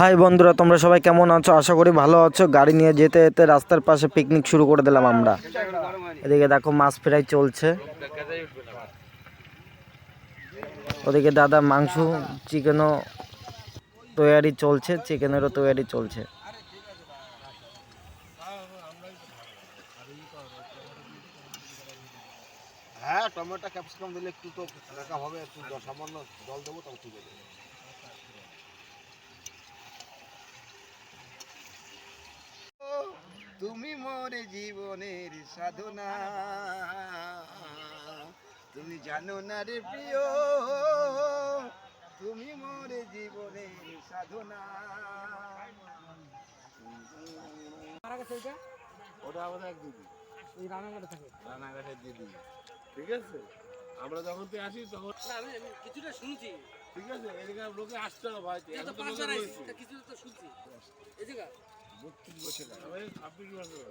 High বন্ধুরা, তোমরা সবাই কেমন আছো? আশা করি ভালো আছো। গাড়ি নিয়ে যেতে যেতে রাস্তার পাশে পিকনিক শুরু করে দিলাম আমরা। এদিকে দেখো মাছ ফ্রাই চলছে। ওদিকে দাদা মাংস, চিকেনও তৈয়ারি চলছে, চিকেনেরও তৈয়ারি চলছে। হ্যাঁ টমেটো, ক্যাপসিকাম দিলে একটু তো হবে, একটু সামান্য জল দেবো, তাও ঠিক আছে। তুমি মোরে জীবনের সাধনা। তুমি জানো না রে প্রিয় তুমি মোরে জীবনের সাধনা। ওটা আমাদের এক দিদি। রানাঘাটের দিদি। ঠিক আছে? আমরা যখন তুই আসিস তখন আমি কিছুটা শুনছি। ঠিক আছে? এদিকে লোকে আসতে হবে ভাই। এই কিছুটা তো শুনছি। এই জায়গা বত্রিশ বছর ছাব্বিশ বছর